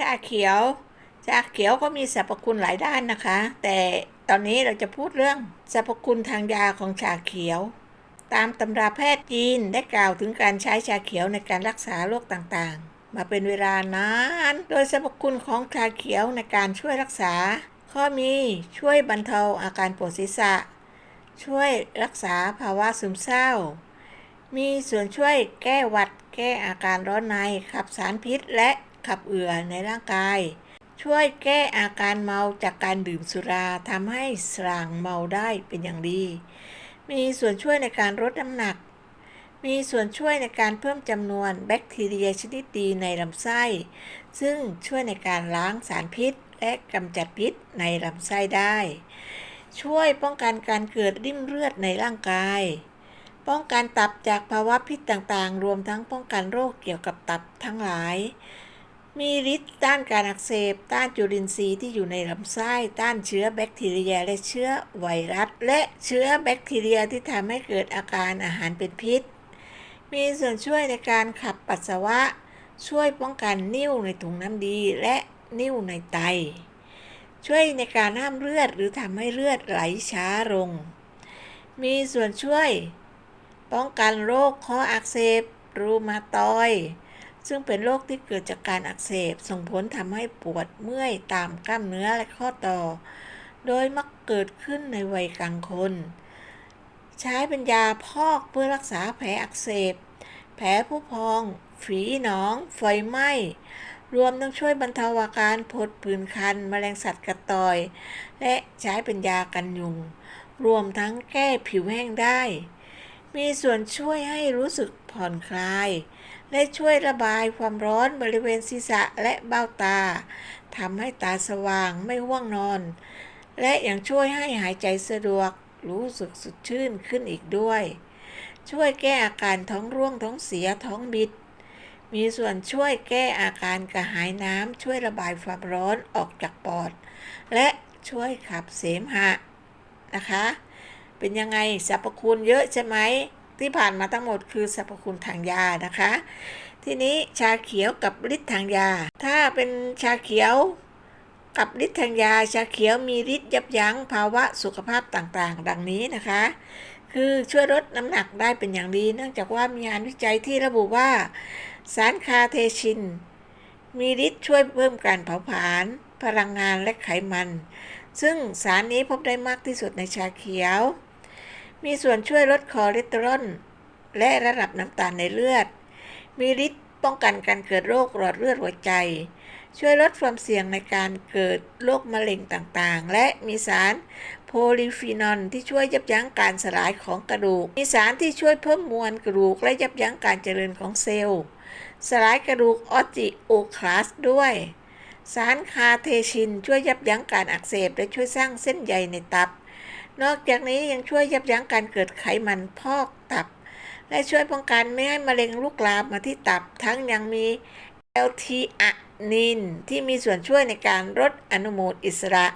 ชาเขียว ชาเขียวก็มีสรรพคุณหลายด้านนะคะ แต่ตอนนี้เราจะพูดเรื่องสรรพคุณทางยาของชาเขียว ตามตำราแพทย์จีนได้กล่าวถึงการใช้ชาเขียวในการรักษาโรคต่างๆ มาเป็นเวลานาน โดยสรรพคุณของชาเขียวในการช่วยรักษา ข้อมีช่วยบรรเทาอาการปวดศีรษะ ช่วยรักษาภาวะซึมเศร้า มีส่วนช่วยแก้หวัด ก้อาการร้อนในขับสารพิษและขับเอื่อในร่างกาย ช่วยแก้อาการเมาจากการดื่มสุราทำให้สร่างเมาได้เป็นอย่างดี มีส่วนช่วยในการลดน้ำหนัก มีส่วนช่วยในการเพิ่มจำนวนแบคทีเรียชนิดดีในลำไส้ ซึ่งช่วยในการล้างสารพิษและกำจัดพิษในลำไส้ได้ ช่วยป้องกันการเกิดริ่มเลือดในร่างกาย ป้องกันตับจากภาวะพิษต่างๆ รวมทั้งป้องกันโรคเกี่ยวกับตับทั้งหลาย มีฤทธิ์ต้านการอักเสบ ต้านจุลินทรีย์ที่อยู่ในลำไส้ ต้านเชื้อแบคทีเรีย และเชื้อไวรัส และเชื้อแบคทีเรียที่ทำให้เกิดอาการอาหารเป็นพิษ มีส่วนช่วยในการขับปัสสาวะ ช่วยป้องกันนิ่วในถุงน้ำดีและนิ่วในไต ช่วยในการห้ามเลือดหรือทำให้เลือดไหลช้าลง มีส่วนช่วย ป้องกันโรคคออักเสบรูมาตอยซึ่งเป็นโรคที่เกิดจากการอักเสบ ส่งผลทำให้ปวดเมื่อยตามกล้ามเนื้อและข้อต่อ โดยมักเกิดขึ้นในวัยกลางคน ใช้เป็นยาพอกเพื่อรักษาแผลอักเสบ แผลผู้พอง ฝีหนอง ไฟไหม้ รวมทั้งช่วยบรรเทาอาการผดผื่นคันแมลงสัตว์กระตอย และใช้เป็นยากันยุง รวมทั้งแก้ผิวแห้งได้ มีส่วนช่วยให้รู้สึกผ่อนคลาย และช่วยระบายความร้อนบริเวณศีรษะและเบ้าตาทำให้ตาสว่างไม่ห่วงนอน และยังช่วยให้หายใจสะดวกรู้สึกสดชื่นขึ้นอีกด้วย ช่วยแก้อาการท้องร่วงท้องเสียท้องบิด มีส่วนช่วยแก้อาการกระหายน้ำช่วยระบายความร้อนออกจากปอด และช่วยขับเสมหะนะคะ เป็นยังไงสรรพคุณเยอะใช่ไหมที่ผ่านมาทั้งหมดคือสรรพคุณทางยานะคะ ทีนี้ชาเขียวกับฤทธิ์ทางยา ถ้าเป็นชาเขียวกับฤทธิ์ทางยาชาเขียวมีฤทธิ์ยับยั้งภาวะสุขภาพต่างๆ ดังนี้นะคะ คือช่วยลดน้ำหนักได้เป็นอย่างดีเนื่องจากว่ามีงานวิจัยที่ระบุว่า สารคาเทชิน มีฤทธิ์ช่วยเพิ่มการเผาผลาญพลังงานและไขมัน ซึ่งสารนี้พบได้มากที่สุดในชาเขียว มีส่วนช่วยลดคอเลสเตอรอลและระดับน้ำตาลในเลือด มีฤทธิ์ป้องกันการเกิดโรคหลอดเลือดหัวใจ ช่วยลดความเสี่ยงในการเกิดโรคมะเร็งต่างๆ และมีสารโพลีฟีนอลที่ช่วยยับยั้งการสลายของกระดูก มีสารที่ช่วยเพิ่มมวลกระดูก และยับยั้งการเจริญของเซลล์ สลายกระดูกออจิโอคลาสด้วย สารคาเทชินช่วยยับยั้งการอักเสบและช่วยสร้างเส้นใยในตับ นอกจากนี้ยังช่วยยับยั้งการเกิดไขมันพอกตับ และช่วยป้องกันไม่ให้มะเร็งลุกลามมาที่ตับ ทั้งยังมีแอลทีอะนินที่มีส่วนช่วยในการลดอนุมูลอิสระ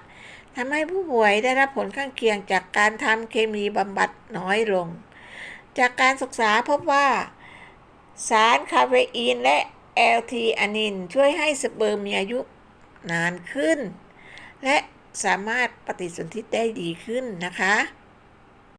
ทำให้ผู้ป่วยได้รับผลข้างเคียงจากการทำเคมีบำบัดน้อยลง จากการศึกษาพบว่า สารคาเฟอีนและแอลทีอานินช่วยให้สเปิร์มมีอายุนานขึ้น และ สามารถปฏิสนธิได้ดีขึ้นนะคะ